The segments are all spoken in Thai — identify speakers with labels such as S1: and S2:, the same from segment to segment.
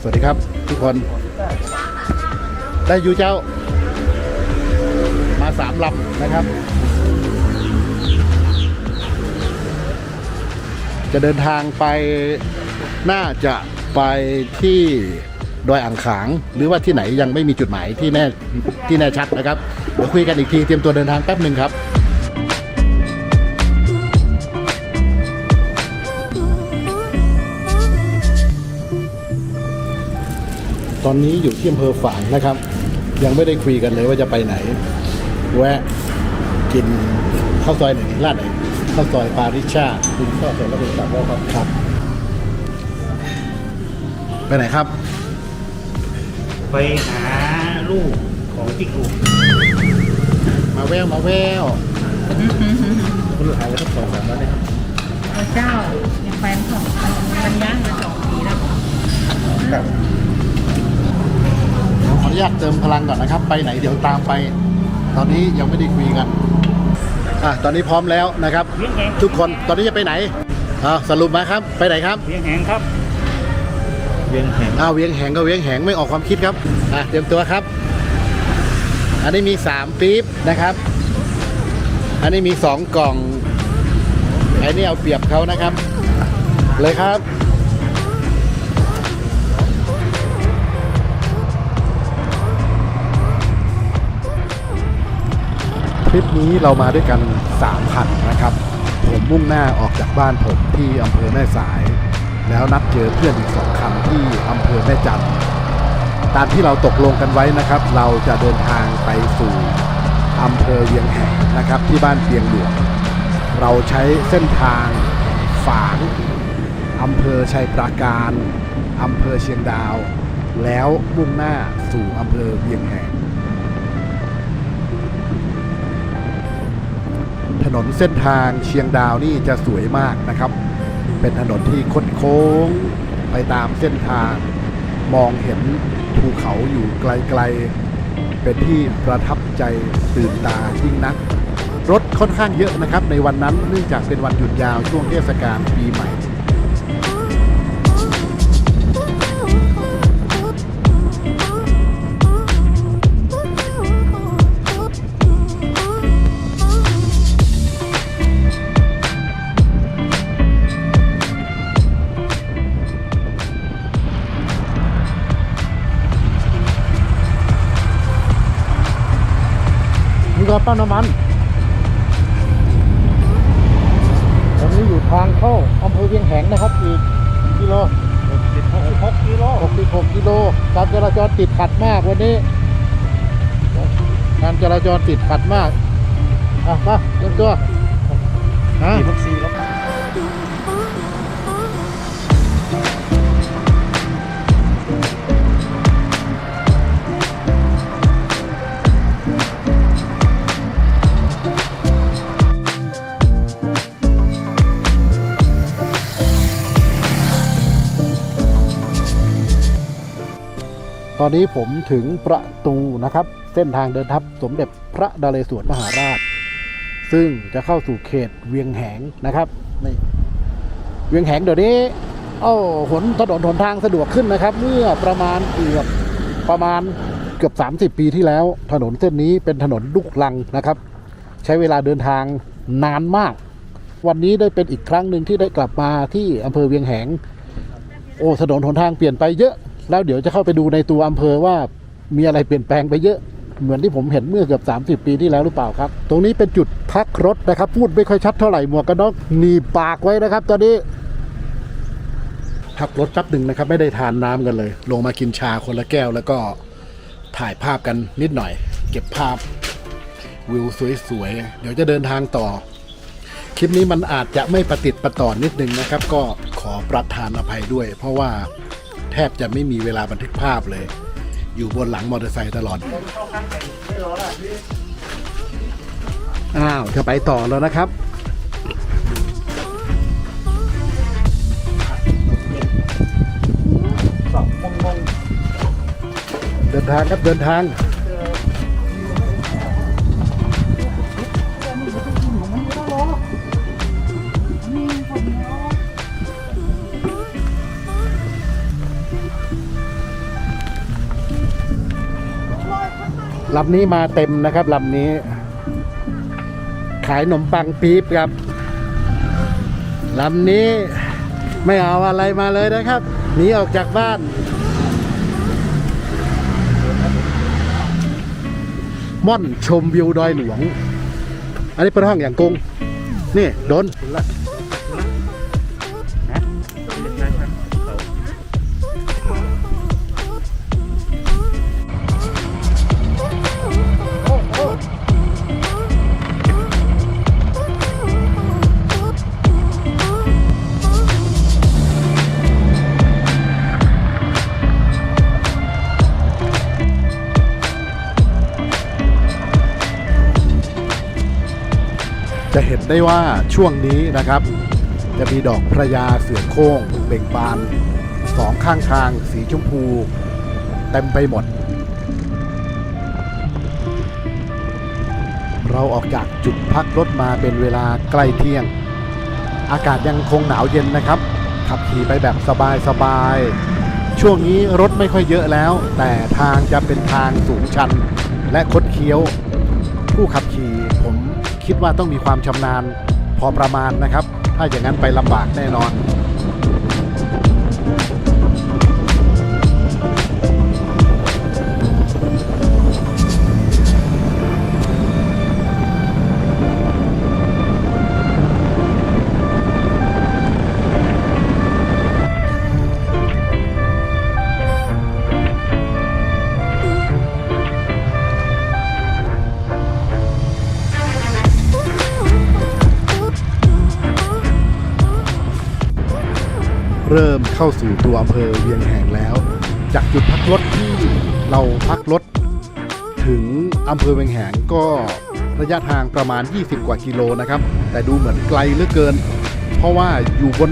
S1: สวัสดีครับทุกคน ได้อยู่เจ้า มาสามลำนะครับ จะเดินทางไปน่าจะ ไปที่ดอยอ่างขาง หรือว่าที่ไหนยังไม่มีจุดหมายที่แน่ที่แน่ชัดนะครับเดี๋ยวคุยกันอีกทีเตรียมตัวเดินทางแป๊บหนึ่งครับตอนนี้อยู่ที่อำเภอฝางนะครับ ยังไม่ได้คุยกันเลยว่าจะไปไหน แวะกินข้าวซอยไหนร้านไหนข้าวซอยปาริชาคุณข้าวซอยแล้วเป็นสามรอบครับครับ ไปไหนครับ
S2: ไปหาลูกของจิกลูก
S1: มาแววมาแววคุณลูกหายไปทั้งสองสามแล้วเนี่ยครับ
S3: พระเจ้ายังแฟนของมันย่างมาสองปีแล้ว
S1: ครับเดี๋ยวขออนุญาตเติมพลังก่อนนะครับ ไปไหนเดี๋ยวตามไป ตอนนี้ยังไม่ได้คุยกันอะตอนนี้พร้อมแล้วนะครับ
S2: เวียงแหง
S1: ทุกคนตอนนี้จะไปไหนอ่าสรุปมาครับ ไปไหนครับ
S2: เวียงแหงครับ เวียงแหง
S1: อ้าวเวียงแหงก็เวียงแหงไม่ออกความคิดครับอะเตรียมตัวครับ อันนี้มีสามปี๊บนะครับ อันนี้มีสองกล่องอันนี้เอาเปรียบเขานะครับ เลยครับทริปนี้เรามาด้วยกัน3คันนะครับ ผมมุ่งหน้าออกจากบ้านผมที่อำเภอแม่สาย แล้วนัดเจอเพื่อนอีกสองคันที่อำเภอแม่จันตามที่เราตกลงกันไว้นะครับ เราจะเดินทางไปสู่อำเภอเวียงแหงนะครับ ที่บ้านเปียงหลวงเราใช้เส้นทางฝางอำเภอชัยปราการอำเภอเชียงดาว แล้วมุ่งหน้าสู่อำเภอเวียงแหงถนนเส้นทางเชียงดาวนี่จะสวยมากนะครับ เป็นถนนที่คดโค้งไปตามเส้นทาง มองเห็นภูเขาอยู่ไกลๆ เป็นที่ประทับใจตื่นตายิ่งนัก รถค่อนข้างเยอะนะครับในวันนั้นเนื่องจากเป็นวันหยุดยาวช่วงเทศกาลปีใหม่ นี่ก็ปั๊มน้ำมันตอนนี้อยู่ทางเข้าอำเภอเวียงแหงนะครับ อีกกิโล
S2: 66กิโล
S1: 66กิโลการจราจรติดขัดมากวันนี้การจราจรติดขัดมากอะมาเตรียมตัวฮะ ตอนนี้ผมถึงประตูนะครับ เส้นทางเดินทัพสมเด็จพระนเรศวรมหาราช ซึ่งจะเข้าสู่เขตเวียงแหงนะครับนี่เวียงแหงเดี๋ยวนี้เอ้าหนถนนหนทางสะดวกขึ้นนะครับ เมื่อประมาณเกือบประมาณเกือบ 30 ปีที่แล้ว ถนนเส้นนี้เป็นถนนลูกลังนะครับ ใช้เวลาเดินทางนานมาก วันนี้ได้เป็นอีกครั้งหนึ่งที่ได้กลับมาที่อำเภอเวียงแหง โอ้ถนนหนทางเปลี่ยนไปเยอะ แล้วเดี๋ยวจะเข้าไปดูในตัวอำเภอว่ามีอะไรเปลี่ยนแปลงไปเยอะเหมือนที่ผมเห็นเมื่อเกือบ 30 ปีที่แล้วหรือเปล่าครับ ตรงนี้เป็นจุดพักรถนะครับ พูดไม่ค่อยชัดเท่าไหร่หมวกกันน็อกหนีปากไว้นะครับ ตอนนี้ พักรถแป๊บหนึ่งนะครับ ไม่ได้ทานน้ำกันเลย ลงมากินชาคนละแก้วแล้วก็ถ่ายภาพกันนิดหน่อย เก็บภาพวิวสวยๆ เดี๋ยวจะเดินทางต่อ คลิปนี้มันอาจจะไม่ประติดประต่อนนิดนึงนะครับ ก็ขอประทานอภัยด้วย เพราะว่า แทบจะไม่มีเวลาบันทึกภาพเลย อยู่บนหลังมอเตอร์ไซค์ตลอด อ้าว จะไปต่อแล้วนะครับ เดินทางครับเดินทาง ลำนี้มาเต็มนะครับลำนี้ ขายขนมปังปี๊บครับลำนี้ไม่เอาอะไรมาเลยนะครับหนีออกจากบ้าน ม่อนชมวิวดอยหลวง อันนี้เป็นห้องอย่างกง นี่ โดน
S2: เห็
S1: นได้ว่าช่วงนี้นะครับ จะมีดอกพระยาเสือโคร่งเบ่งบานสองข้างทางสีชมพูเต็มไปหมด เราออกจากจุดพักรถมาเป็นเวลาใกล้เที่ยง อากาศยังคงหนาวเย็นนะครับ ขับขี่ไปแบบสบายๆ ช่วงนี้รถไม่ค่อยเยอะแล้ว แต่ทางจะเป็นทางสูงชันและคดเคี้ยว คิดว่าต้องมีความชำนาญพอประมาณนะครับ ถ้าอย่างนั้นไปลำบากแน่นอน เข้าสู่ตัวอำเภอเวียงแหงแล้ว จากจุดพักรถที่เราพักรถ ถึงอำเภอเวียงแหงก็ระยะทางประมาณ 20 กว่ากิโลนะครับ แต่ดูเหมือนไกลเหลือเกิน เพราะว่าอยู่บน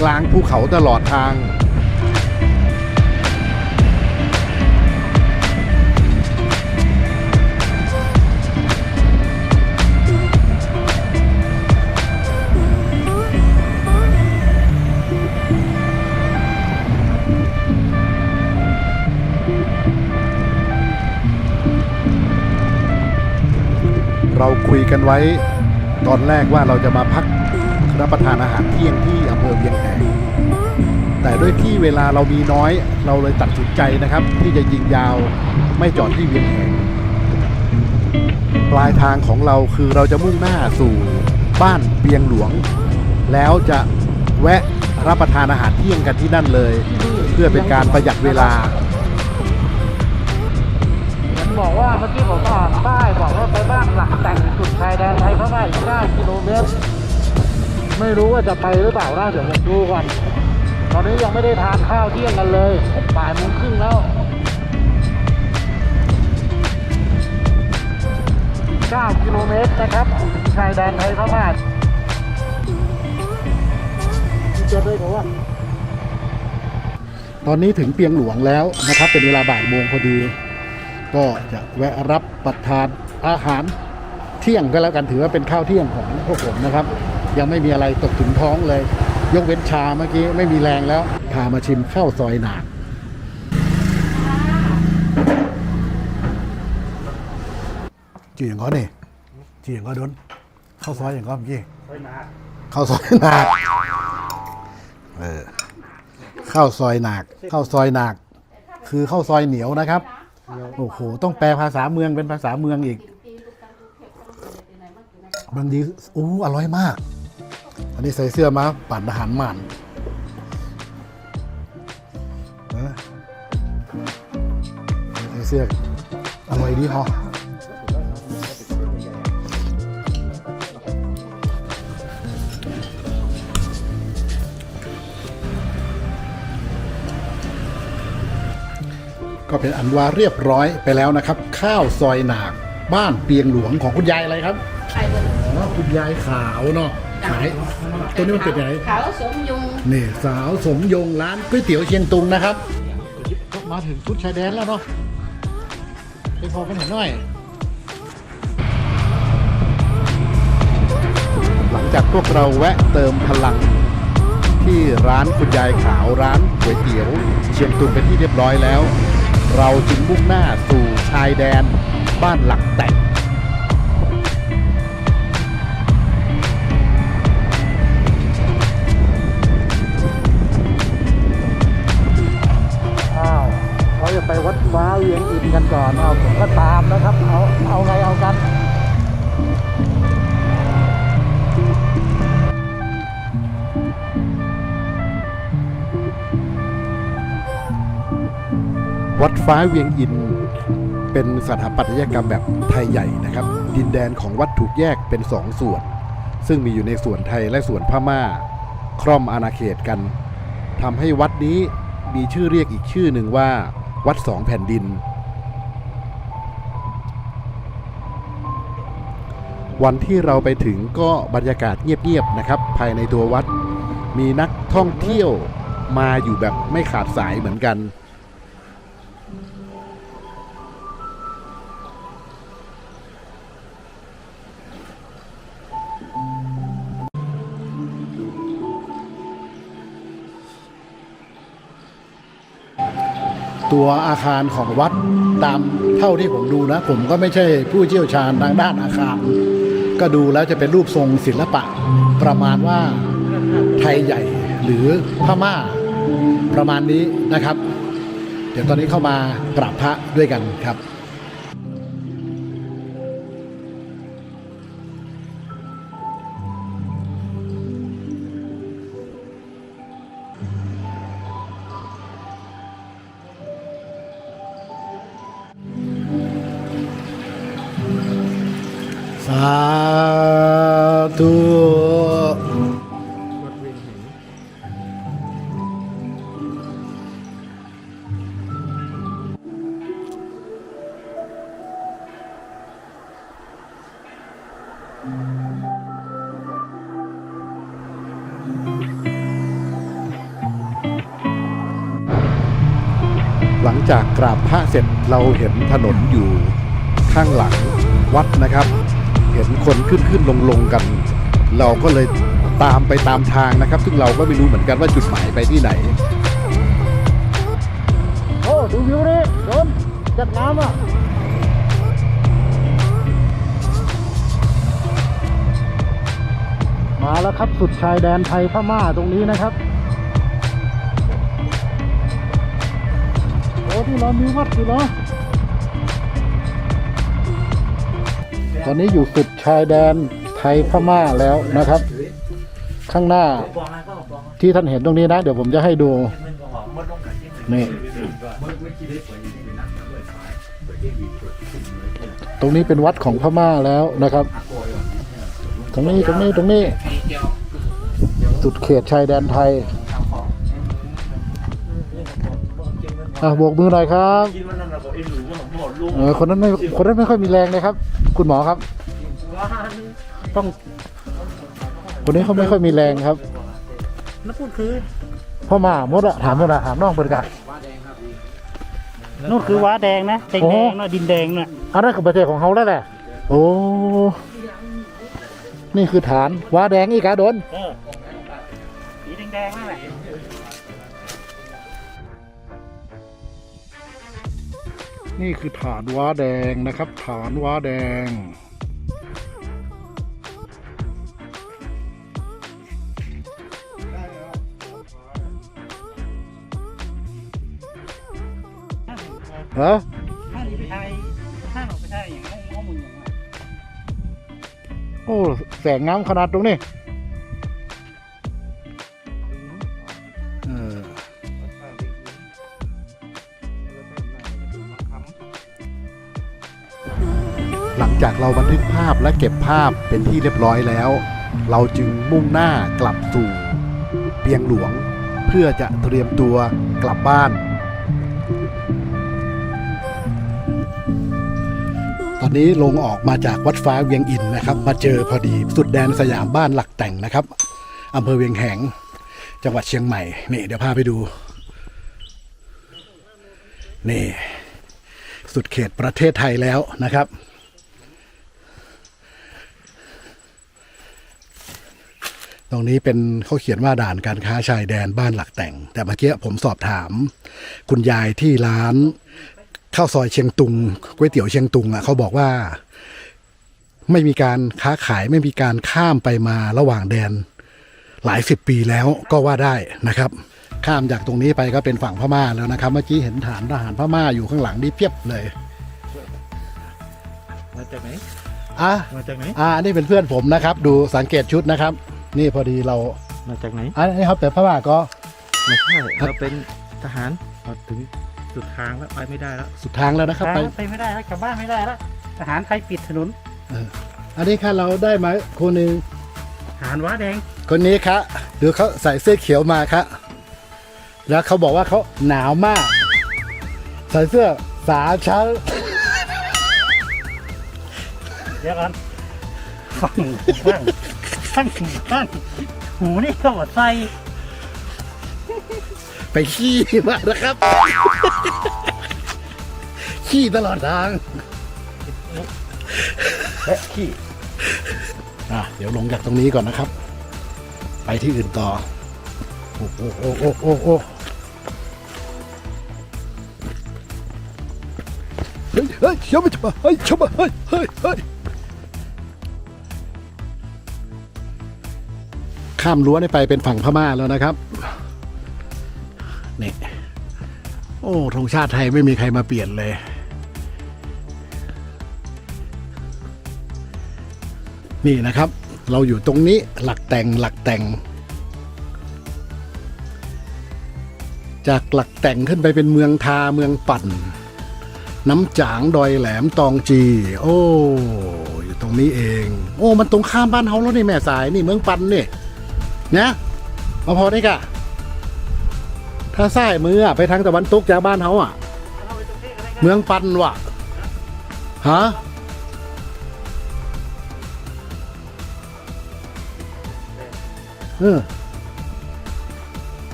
S1: กลางภูเขาตลอดทาง เราคุยกันไว้ตอนแรกว่าเราจะมาพักรับประทานอาหารเที่ยงที่อำเภอเวียงแหงแต่ด้วยที่เวลาเรามีน้อย เราเลยตัดสินใจนะครับ ที่จะยิงยาวไม่จอดที่เวียงแหงปลายทางของเราคือเราจะมุ่งหน้าสู่บ้านเปียงหลวง แล้วจะแวะรับประทานอาหารเที่ยงกันที่นั่นเลย เพื่อเป็นการประหยัดเวลา
S4: เมื่อกี้ผมอ่านป้ายบอกว่าไปบ้านหลักแต่งจุดชายแดนไทยพม่าอีก9กิโลเมตรไม่รู้ว่าจะไปหรือเปล่านะเดี๋ยวผมดูก่อนตอนนี้ยังไม่ได้ทานข้าวเที่ยงกันเลยบ่ายโมงครึ่งแล้ว9กิโลเมตรนะครับชายแดนไทยพม่าจะด้วยบอกว่า
S1: ตอนนี้ถึงเปียงหลวงแล้วนะครับ เป็นเวลาบ่ายโมงพอดี ก็จะแวะรับประทานอาหารเที่ยงก็แล้วกันถือว่าเป็นข้าวเที่ยงของพวกผมนะครับ ยังไม่มีอะไรตกถึงท้องเลย ยกเว้นชาเมื่อกี้ไม่มีแรงแล้วพามาชิมข้าวซอยหนากจีอย่างก็เนี่ยจีอย่างก็โดนข้าวซอยอย่างก็เมื่อกี้
S2: ค่อยมา
S1: ข้าวซอยหนากเออข้าวซอยหนากข้าวซอยหนากคือข้าวซอยเหนียวนะครับ โอ้โห ต้องแปลภาษาเมืองเป็นภาษาเมืองอีก บางทีอู้อร่อยมาก อันนี้ใส่เสื้อมาปั่นอาหารหมันนะใส่เสื้ออร่อยดีฮะ ก็เป็นอันว่าเรียบร้อยไปแล้วนะครับ ข้าวซอยหนากบ้านเปียงหลวงของคุณยายอะไรครับ
S3: ไข่บน
S1: อ๋อคุณยายขาวเนาะขายตัวนี้มันเป็นยังไง
S3: ขาวสมยุง
S1: นี่สาวสมยงร้านก๋วยเตี๋ยวเชียงตุงนะครับก็มาถึงชุดชายแดนแล้วเนาะไปพอกันเห็นหน่อย หลังจากพวกเราแวะเติมพลังที่ร้านคุณยายขาวร้านก๋วยเตี๋ยว เชียงตุงเป็นที่เรียบร้อยแล้ว เราจึงมุ่งหน้าสู่ชายแดนบ้านหลักแต่งอ้าวเขาจะไปวัดฟ้าเวียงอินกันก่อนเอาผมก็ตามนะครับ เอาเอาไงเอากัน วัดฟ้าเวียงอิน เป็นสถาปัตยกรรมแบบไทยใหญ่นะครับ ดินแดนของวัดถูกแยกเป็นสองส่วน ซึ่งมีอยู่ในส่วนไทยและส่วนพม่า คร่อมอาณาเขตกันทำให้วัดนี้มีชื่อเรียกอีกชื่อหนึ่งว่า วัดสองแผ่นดิน วันที่เราไปถึงก็บรรยากาศเงียบๆนะครับ ภายในตัววัด มีนักท่องเที่ยวมาอยู่แบบไม่ขาดสายเหมือนกัน ตัวอาคารของวัดตามเท่าที่ผมดูนะ ผมก็ไม่ใช่ผู้เชี่ยวชาญทางด้านอาคาร ก็ดูแล้วจะเป็นรูปทรงศิลปะ ประมาณว่าไทยใหญ่หรือพม่าประมาณนี้นะครับ เดี๋ยวตอนนี้เข้ามากราบพระด้วยกันครับ หลังจากกราบพระเสร็จเราเห็นถนนอยู่ข้างหลังวัดนะครับ เห็นคนขึ้นขึ้นลงลงกัน เราก็เลยตามไปตามทางนะครับ ซึ่งเราก็ไม่รู้เหมือนกันว่าจุดหมายไปที่ไหน โอ้ ดูวิวดิโดนจัดน้ำอะ มาแล้วครับสุดชายแดนไทยพม่าตรงนี้นะครับโอ้ที่เรามีวัดอยู่เหรอตอนนี้อยู่สุดชายแดนไทยพม่าแล้วนะครับ ข้างหน้าที่ท่านเห็นตรงนี้นะ เดี๋ยวผมจะให้ดูนี่ตรงนี้เป็นวัดของพม่าแล้วนะครับ ตรงนี้ตรงนี้ตรงนี้สุดเขตชายแดนไทยอะโบกมือหน่อยครับเออคนนั้นไม่คนนั้นไม่ค่อยมีแรงเลยครับ คุณหมอครับ ต้อง คนนี้เขาไม่ค่อยมีแรงครับ
S2: นั่นพูดคือ
S1: พ่อมามดอะถามมดอะถามน้องเปิดกัน
S2: นู่นคือว้าแดงนะแดง
S1: โอ้
S2: แดงนะดินแดงน่ะ
S1: อันนั้นคือประเทศของเขาแล้วแหละโอ้ นี่คือฐานว้าแดงอีกาโดน
S2: เออสีแดงๆนั่นแหละ
S1: นี่คือฐานว้าแดงนะครับ ฐานว้าแดง ฮะ
S2: ถ้าหนีไปไทยถ้าหนูไปไทยอย่างง้อมึงอย่างนั้น
S1: โอ้แสงงามขนาดตรงนี้หลังจากเราบันทึกภาพและเก็บภาพเป็นที่เรียบร้อยแล้ว เราจึงมุ่งหน้ากลับสู่เปียงหลวง เพื่อจะเตรียมตัวกลับบ้าน นี้ลงออกมาจากวัดฟ้าเวียงอินนะครับ มาเจอพอดีสุดแดนสยามบ้านหลักแต่งนะครับอำเภอเวียงแหง จังหวัดเชียงใหม่นี่เดี๋ยวพาไปดู นี่ สุดเขตประเทศไทยแล้วนะครับตรงนี้เป็นเขาเขียนว่าด่านการค้าชายแดนบ้านหลักแต่ง แต่เมื่อกี้ผมสอบถาม คุณยายที่ร้าน ข้าวซอยเชียงตุงก๋วยเตี๋ยวเชียงตุงอะเขาบอกว่า ไม่มีการค้าขายไม่มีการข้ามไปมาระหว่างแดน หลายสิบปีแล้วก็ว่าได้นะครับ ข้ามจากตรงนี้ไปก็เป็นฝั่งพม่าแล้วนะครับ เมื่อกี้เห็นฐานทหารพม่าอยู่ข้างหลังนี่เพียบเลย
S2: มาจากไหน
S1: อะ
S2: มาจากไหน
S1: อ่าอันนี้เป็นเพื่อนผมนะครับ ดูสังเกตชุดนะครับ นี่พอดีเรา
S2: มาจากไหน
S1: อันนี้ครับแต่พม่าก็
S2: ไม่ใช่เราเป็นทหารมาถึง สุดทางแล้วไปไม่ได้แล้ว
S1: สุดทางแล้วนะครับไป
S2: ไปไม่ได้แล้วกลับบ้านไม่ได้แล้วทหารไทยปิดถนน
S1: อันนี้ค่ะเราได้มาคนหนึ่ง
S2: ทหารว้าแดง
S1: คนนี้ครับดูเขาใส่เสื้อเขียวมาครับแล้วเขาบอกว่าเขาหนาวมาก ใส่เสื้อสาชั้น
S2: เดี๋ยวก่อนฟังฟังฟังฟังหูนี่ก็หมดใส่
S1: ไปขี้มานะครับ ขี้ตลอดทาง
S2: และขี้
S1: อะเดี๋ยวลงจากตรงนี้ก่อนนะครับ ไปที่อื่นต่อ โอ้โอ้โอ้โอ้โอ้โอ้เฮ้ยเฮ้ยเชี่ยวไปมาเฮ้ยเชี่ยวมาเฮ้ยเฮ้ยเฮ้ยข้ามรั้วนี่ไปเป็นฝั่งพม่าแล้วนะครับ โอ้ธงชาติไทยไม่มีใครมาเปลี่ยนเลย นี่นะครับ เราอยู่ตรงนี้หลักแต่งหลักแต่ง จากหลักแต่งขึ้นไปเป็นเมืองทาเมืองปั่น น้ำจางดอยแหลมตองจี โอ้อยู่ตรงนี้เอง โอ้ มันตรงข้ามบ้านเฮาแล้วนี่แม่สายนี่เมืองปั่นนี่นะมาพอได้กะ ถ้าซ้ายมืออะไปทางตะวันตกจากบ้านเฮาอะ เมืองปันว่ะฮะเออ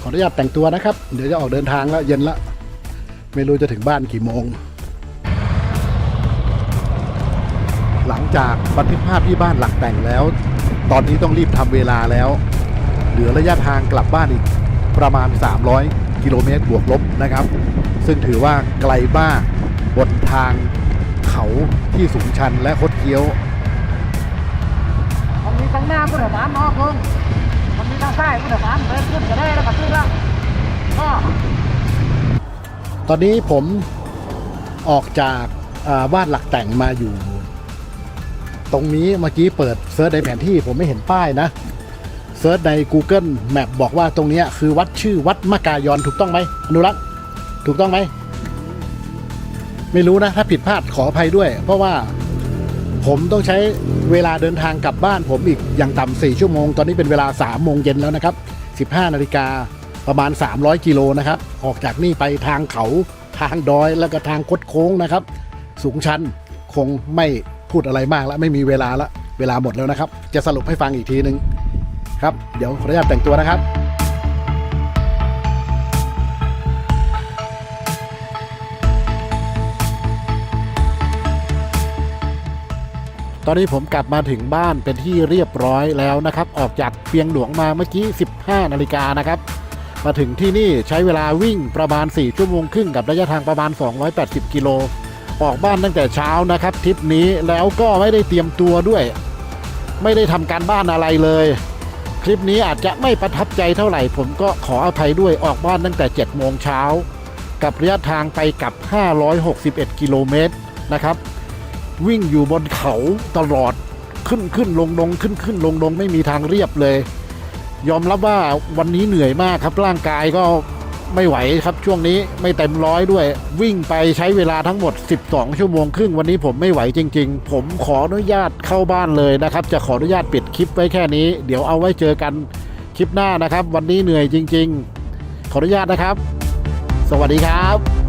S1: ขออนุญาตแต่งตัวนะครับ เดี๋ยวจะออกเดินทางแล้วเย็นละ ไม่รู้จะถึงบ้านกี่โมง หลังจากบันทึกภาพที่บ้านหลักแต่งแล้ว ตอนนี้ต้องรีบทำเวลาแล้ว เหลือระยะทางกลับบ้านอีกประมาณ 300 กิโลเมตรบวกลบนะครับ ซึ่งถือว่าไกลมากบนทางเขาที่สูงชันและคดเคี้ยว
S4: มันมีทั้งหน้าผู้โดยสารเนาะคุณมันมีทั้งซ้ายผู้โดยสารเดินขึ้นก็ได้แล้วก็ขึ้นแล้วก็
S1: ตอนนี้ผมออกจากอ่าบ้านหลักแต่งมาอยู่ ตรงนี้เมื่อกี้เปิดเซิร์ชในแผนที่ผมไม่เห็นป้ายนะ เซิร์ชใน Google Map บอกว่าตรงนี้คือวัดชื่อวัดมะกายอนถูกต้องไหมอนุรักษ์ถูกต้องไหม ไม่รู้นะ ถ้าผิดพลาดขออภัยด้วย เพราะว่าผมต้องใช้เวลาเดินทางกลับบ้านผมอีกอย่างต่ำ4ชั่วโมง ตอนนี้เป็นเวลา3โมงเย็นแล้วนะครับ 15 นาฬิกาประมาณ 300 กิโลนะครับ ออกจากนี่ไปทางเขาทางดอยแล้วก็ทางคดโค้งนะครับ สูงชันคงไม่พูดอะไรมากแล้วไม่มีเวลาละเวลาหมดแล้วนะครับ จะสรุปให้ฟังอีกทีนึง ครับ เดี๋ยวขออนุญาตแต่งตัวนะครับตอนนี้ผมกลับมาถึงบ้านเป็นที่เรียบร้อยแล้วนะครับ ออกจากเปียงหลวงมาเมื่อกี้ 15 นาฬิกานะครับ มาถึงที่นี่ใช้เวลาวิ่งประมาณ 4 ชั่วโมงครึ่งกับระยะทางประมาณ 280 กิโล ออกบ้านตั้งแต่เช้านะครับทริปนี้แล้วก็ไม่ได้เตรียมตัวด้วย ไม่ได้ทำการบ้านอะไรเลย คลิปนี้อาจจะไม่ประทับใจเท่าไหร่ ผมก็ขออภัยด้วยออกบ้านตั้งแต่ 7 โมงเช้า กับระยะทางไปกับ 561 กิโลเมตรนะครับ วิ่งอยู่บนเขาตลอดขึ้นขึ้นลงลงขึ้นขึ้นลงลงไม่มีทางเรียบเลย ยอมรับว่าวันนี้เหนื่อยมากครับร่างกายก็ ไม่ไหวครับช่วงนี้ไม่เต็มร้อยด้วย วิ่งไปใช้เวลาทั้งหมด 12 ชั่วโมงครึ่งวันนี้ผมไม่ไหวจริง ๆ ผมขออนุญาตเข้าบ้านเลยนะครับ จะขออนุญาตปิดคลิปไว้แค่นี้ เดี๋ยวเอาไว้เจอกันคลิปหน้านะครับ วันนี้เหนื่อยจริง ๆ ขออนุญาตนะครับ สวัสดีครับ